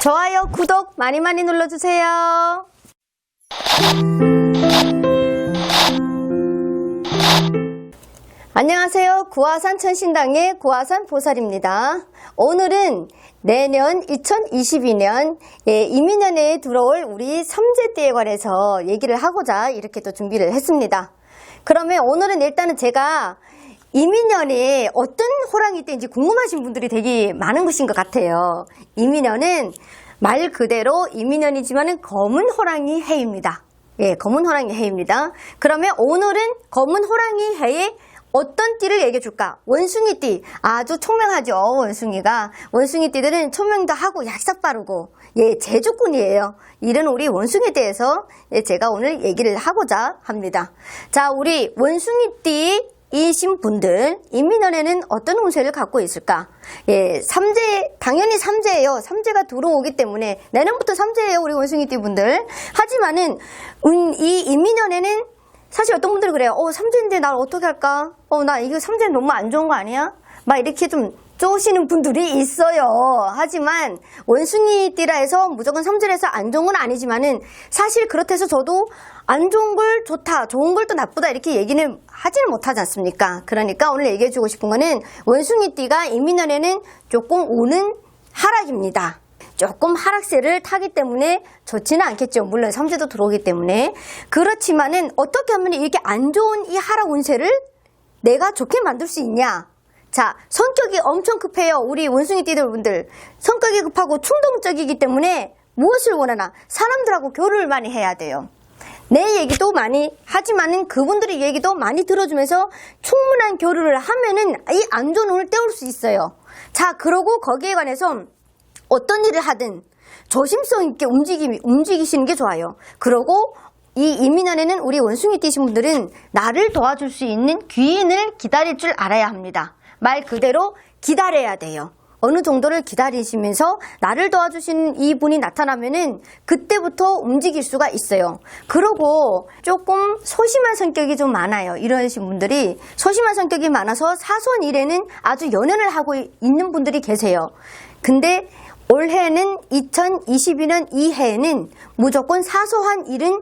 좋아요, 구독 많이 많이 눌러주세요. 안녕하세요. 구화산 천신당의 구화산 보살입니다. 오늘은 내년 2022년 예, 이민년에 들어올 우리 삼재띠에 관해서 얘기를 하고자 이렇게 또 준비를 했습니다. 그러면 오늘은 일단은 제가 이민년에 어떤 호랑이 띠인지 궁금하신 분들이 되게 많은 것인 것 같아요. 이민년은 말 그대로 이민년이지만은 검은 호랑이 해입니다. 예, 검은 호랑이 해입니다. 그러면 오늘은 검은 호랑이 해의 어떤 띠를 얘기해 줄까? 원숭이 띠. 아주 총명하죠, 원숭이가. 원숭이 띠들은 총명도 하고 약삭 빠르고, 예, 제주꾼이에요. 이런 우리 원숭이 띠에서 예, 제가 오늘 얘기를 하고자 합니다. 자, 우리 원숭이 띠 이신 분들, 인민원에는 어떤 운세를 갖고 있을까? 예, 삼재, 당연히 삼재예요. 삼재가 들어오기 때문에, 내년부터 삼재예요, 우리 원숭이띠 분들. 하지만은, 음, 이 인민원에는 사실 어떤 분들이 그래요. 어, 삼재인데 날 어떻게 할까? 어, 나 이거 삼재 너무 안 좋은 거 아니야? 막 이렇게 좀 쪼시는 분들이 있어요. 하지만 원숭이 띠라 해서 무조건 삼재에서 안 좋은 건 아니지만은 사실 그렇다 해서 저도 안 좋은 걸 좋다, 좋은 걸 또 나쁘다 이렇게 얘기는 하지는 못하지 않습니까? 그러니까 오늘 얘기해주고 싶은 거는 원숭이 띠가 이민년에는 조금 오는 하락입니다. 조금 하락세를 타기 때문에 좋지는 않겠죠. 물론 삼재도 들어오기 때문에. 그렇지만은 어떻게 하면 이렇게 안 좋은 이 하락 운세를 내가 좋게 만들 수 있냐? 자, 성격이 엄청 급해요. 우리 원숭이 띠들 분들. 성격이 급하고 충동적이기 때문에 무엇을 원하나? 사람들하고 교류를 많이 해야 돼요. 내 얘기도 많이 하지만은 그분들의 얘기도 많이 들어주면서 충분한 교류를 하면은 이 안 좋은 운을 떼올 수 있어요. 자, 그러고 거기에 관해서 어떤 일을 하든 조심성 있게 움직이, 움직이시는 게 좋아요. 그러고 이 이민년에는 우리 원숭이 띠신 분들은 나를 도와줄 수 있는 귀인을 기다릴 줄 알아야 합니다. 말 그대로 기다려야 돼요. 어느 정도를 기다리시면서 나를 도와주시는 이분이 나타나면은 그때부터 움직일 수가 있어요. 그러고 조금 소심한 성격이 좀 많아요. 이러신 분들이 소심한 성격이 많아서 사소한 일에는 아주 연연을 하고 있는 분들이 계세요. 근데 올해는 2022년 이 해에는 무조건 사소한 일은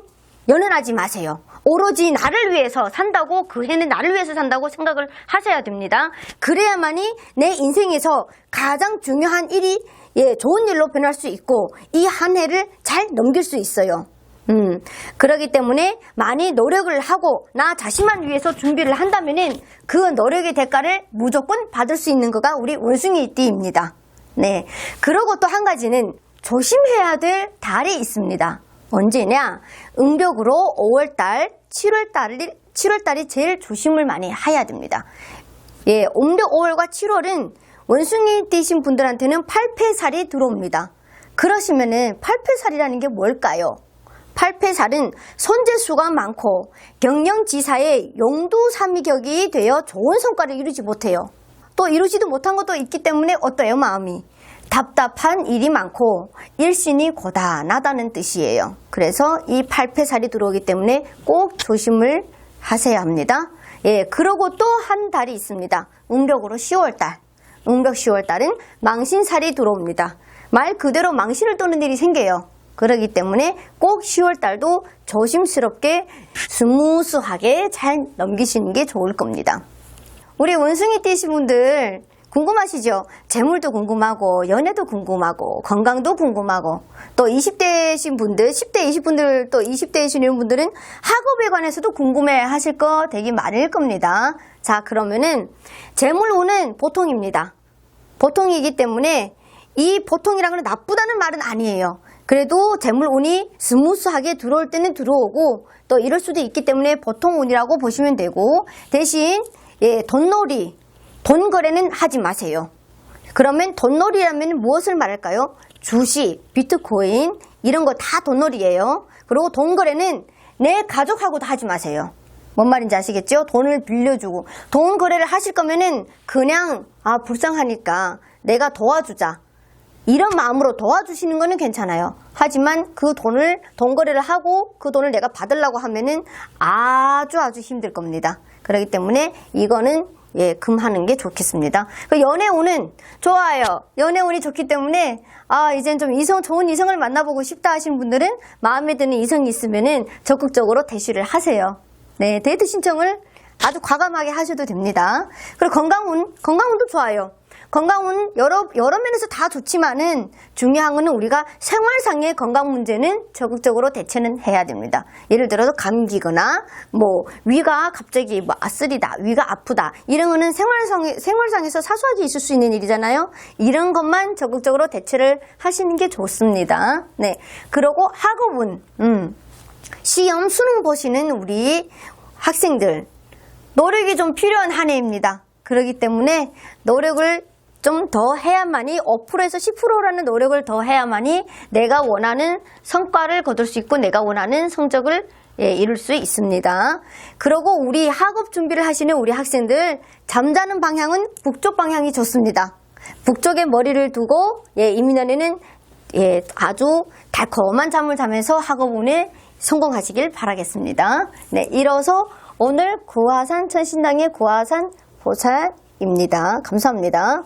연연하지 마세요. 오로지 나를 위해서 산다고 그 해는 나를 위해서 산다고 생각을 하셔야 됩니다. 그래야만이 내 인생에서 가장 중요한 일이 예, 좋은 일로 변할 수 있고 이 한 해를 잘 넘길 수 있어요. 음, 그러기 때문에 많이 노력을 하고 나 자신만 위해서 준비를 한다면은 그 노력의 대가를 무조건 받을 수 있는 거가 우리 원숭이 띠입니다. 네. 그리고 또 한 가지는 조심해야 될 달이 있습니다. 언제냐? 음력으로 5월달, 7월달이, 7월달이 제일 조심을 많이 해야 됩니다. 예, 음력 5월과 7월은 원숭이 띠신 분들한테는 8패살이 들어옵니다. 그러시면은 8패살이라는 게 뭘까요? 8패살은 선재수가 많고 경영지사의 용두삼위격이 되어 좋은 성과를 이루지 못해요. 또 이루지도 못한 것도 있기 때문에 어때요, 마음이? 답답한 일이 많고 일신이 고단하다는 뜻이에요. 그래서 이 8패살이 들어오기 때문에 꼭 조심을 하셔야 합니다. 예, 그러고 또 한 달이 있습니다. 음력으로 10월달. 음력 10월달은 망신살이 들어옵니다. 말 그대로 망신을 떠는 일이 생겨요. 그러기 때문에 꼭 10월달도 조심스럽게 스무스하게 잘 넘기시는 게 좋을 겁니다. 우리 원숭이 띠신 분들 궁금하시죠? 재물도 궁금하고 연애도 궁금하고 건강도 궁금하고 또 20대신 분들, 10대, 20분들 또 20대이신 분들은 학업에 관해서도 궁금해 하실 거 되게 많을 겁니다. 자, 그러면은 재물운은 보통입니다. 보통이기 때문에 이 보통이라는 건 나쁘다는 말은 아니에요. 그래도 재물운이 스무스하게 들어올 때는 들어오고 또 이럴 수도 있기 때문에 보통운이라고 보시면 되고 대신 예, 돈놀이, 돈 거래는 하지 마세요. 그러면 돈놀이라면 무엇을 말할까요? 주식, 비트코인 이런 거 다 돈놀이예요. 그리고 돈 거래는 내 가족하고도 하지 마세요. 뭔 말인지 아시겠죠? 돈을 빌려주고 돈 거래를 하실 거면은 그냥 아 불쌍하니까 내가 도와주자 이런 마음으로 도와주시는 거는 괜찮아요. 하지만 그 돈을 돈 거래를 하고 그 돈을 내가 받으려고 하면은 아주 아주 힘들 겁니다. 그렇기 때문에 이거는 예, 금하는 게 좋겠습니다. 그 연애운은 좋아요. 연애운이 좋기 때문에 아, 이젠 좀 이성 좋은 이성을 만나보고 싶다 하시는 분들은 마음에 드는 이성이 있으면은 적극적으로 대시를 하세요. 네, 데이트 신청을 아주 과감하게 하셔도 됩니다. 그리고 건강운, 건강운도 좋아요. 건강운 여러 여러 면에서 다 좋지만은 중요한 거는 우리가 생활상의 건강 문제는 적극적으로 대처는 해야 됩니다. 예를 들어서 감기거나 뭐 위가 갑자기 뭐 아쓰리다, 위가 아프다 이런 거는 생활상 생활상에서 사소하게 있을 수 있는 일이잖아요. 이런 것만 적극적으로 대처를 하시는 게 좋습니다. 네. 그리고 학업운, 음. 시험 수능 보시는 우리 학생들 노력이 좀 필요한 한 해입니다. 그렇기 때문에 노력을 좀 더 해야만이 5%에서 10%라는 노력을 더 해야만이 내가 원하는 성과를 거둘 수 있고 내가 원하는 성적을 예, 이룰 수 있습니다. 그리고 우리 학업 준비를 하시는 우리 학생들 잠자는 방향은 북쪽 방향이 좋습니다. 북쪽에 머리를 두고 예, 이민년에는 예, 아주 달콤한 잠을 자면서 학업 운에 성공하시길 바라겠습니다. 네, 이어서 오늘 구화산 천신당의 구화산 보살입니다. 감사합니다.